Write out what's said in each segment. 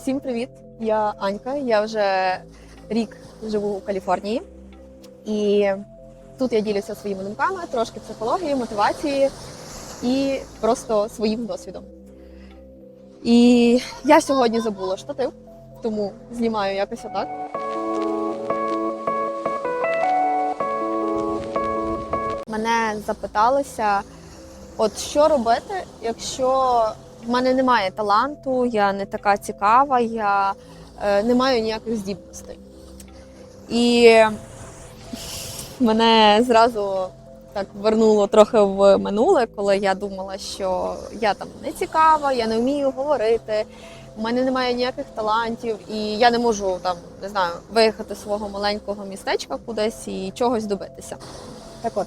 Всім привіт! Я Анька. Я вже рік живу у Каліфорнії, і тут я ділюся своїми думками, трошки психології, мотивації і просто своїм досвідом. І я сьогодні забула штатив, тому знімаю якось отак. Мене запиталися, от що робити, якщо в мене немає таланту, я не така цікава, я е, не маю ніяких здібностей. І мене зразу так вернуло трохи в минуле, коли я думала, що я там не цікава, я не вмію говорити, у мене немає ніяких талантів, і я не можу там не знаю виїхати з свого маленького містечка кудись і чогось добитися. Так от,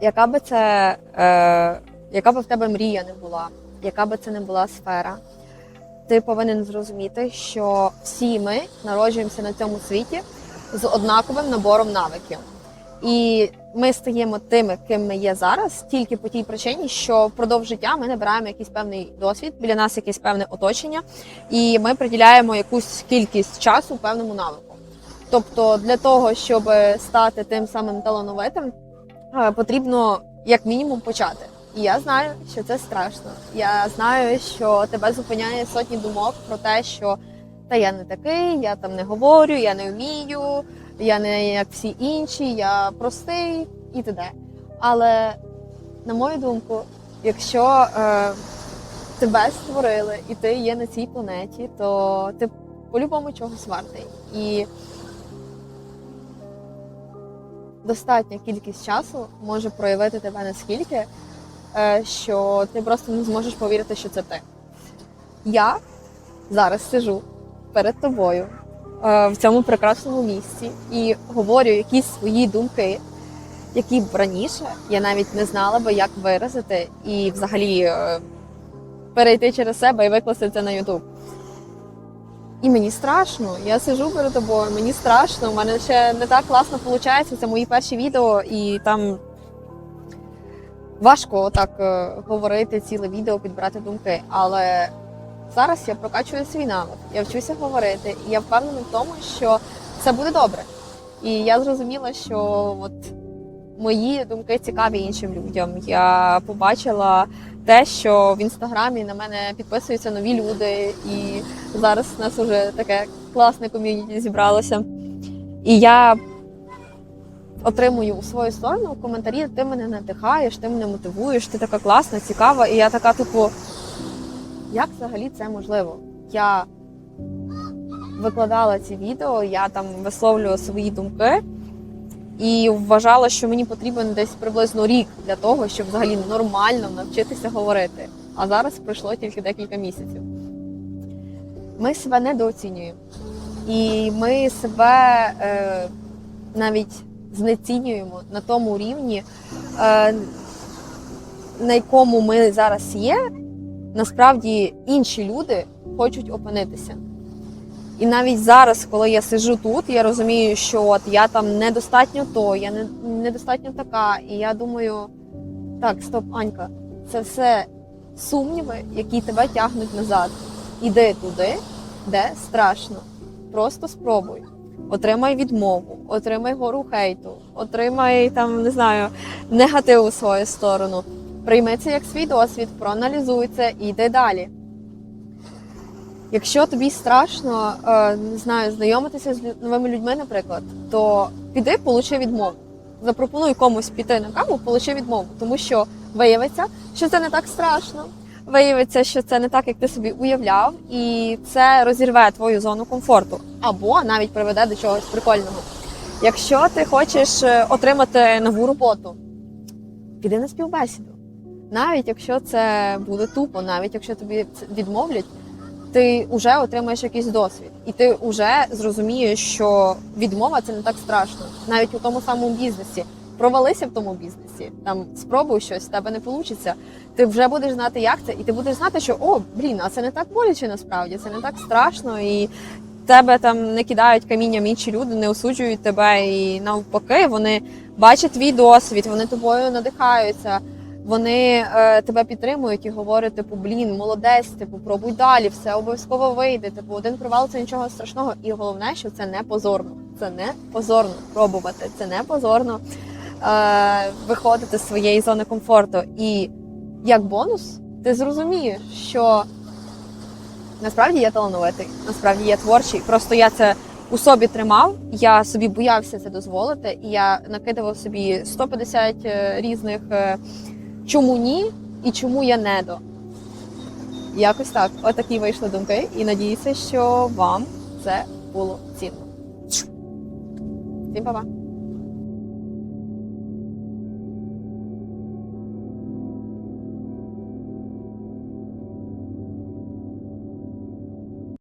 яка би це, е, яка би в тебе мрія не була, яка би це не була сфера, ти повинен зрозуміти, що всі ми народжуємося на цьому світі з однаковим набором навиків. І ми стаємо тими, ким ми є зараз, тільки по тій причині, що впродовж життя ми набираємо якийсь певний досвід, біля нас якесь певне оточення, і ми приділяємо якусь кількість часу певному навику. Тобто, для того, щоб стати тим самим талановитим, е, потрібно як мінімум почати. І я знаю, що це страшно. Я знаю, що тебе зупиняє сотні думок про те, що та я не такий, я там не говорю, я не вмію, я не як всі інші, я простий і т.д. Але на мою думку, якщо е, тебе створили і ти є на цій планеті, то ти по-любому чогось вартий. І достатня кількість часу може проявити тебе наскільки, що ти просто не зможеш повірити, що це ти. Я зараз сижу перед тобою е, в цьому прекрасному місці і говорю якісь свої думки, які б раніше я навіть не знала би, як виразити і взагалі е, перейти через себе і викласти це на Ютуб. І мені страшно, я сижу перед тобою, мені страшно, у мене ще не так класно виходить. Це мої перші відео, і там важко так е, говорити ціле відео, підбирати думки. Але зараз я прокачую свій навик, я вчуся говорити, і я впевнена в тому, що це буде добре. І я зрозуміла, що от мої думки цікаві іншим людям. Я побачила те, що в інстаграмі на мене підписуються нові люди, і зараз у нас вже таке класне ком'юніті зібралося. І я отримую у свою сторону коментарі, ти мене надихаєш, ти мене мотивуєш, ти така класна, цікава. І я така, типу, як взагалі це можливо? Я викладала ці відео, я там висловлюю свої думки і вважала, що мені потрібен десь приблизно рік для того, щоб взагалі нормально навчитися говорити. А зараз пройшло тільки декілька місяців. Ми себе недооцінюємо. І ми себе е, навіть знецінюємо на тому рівні, е, на якому ми зараз є, насправді інші люди хочуть опинитися. І навіть зараз, коли я сижу тут, я розумію, що от я там недостатньо то, я не, недостатньо така. І я думаю, так, стоп, Анька, це все сумніви, які тебе тягнуть назад. Іди туди, де страшно. Просто спробуй. Отримай відмову, отримай гору хейту, отримай там, не знаю, негатив у свою сторону. Прийми це як свій досвід, проаналізуй це і йди далі. Якщо тобі страшно, е, не знаю, знайомитися з новими людьми, наприклад, то піди, получи відмову. Запропонуй комусь піти на каву, получи відмову, тому що виявиться, що це не так страшно. Виявиться, що це не так, як ти собі уявляв, і це розірве твою зону комфорту або навіть приведе до чогось прикольного. Якщо ти хочеш е, отримати нову роботу, піди на співбесіду. Навіть якщо це буде тупо, навіть якщо тобі відмовлять, ти вже отримаєш якийсь досвід, і ти вже зрозумієш, що відмова це не так страшно, навіть у тому самому бізнесі. Провалися в тому бізнесі, там спробуй щось, в тебе не вийде. Ти вже будеш знати, як це, і ти будеш знати, що о, блін, а це не так боляче насправді, це не так страшно, і тебе там не кидають камінням інші люди, не осуджують тебе. І навпаки, вони бачать твій досвід, вони тобою надихаються. Вони е, тебе підтримують і говорять, типу, блін, молодець, типу, пробуй далі, все обов'язково вийде. Типу, один провал це нічого страшного. І головне, що це не позорно. Це не позорно пробувати, це не позорно виходити з своєї зони комфорту. І як бонус, ти зрозумієш, що насправді я талановитий, насправді я творчий. Просто я це у собі тримав, я собі боявся це дозволити, і я накидував собі 150 е, різних е, чому ні і чому я не до. Якось так. Отакі вийшли думки, і надіюся, що вам це було цінно. Всім па-па!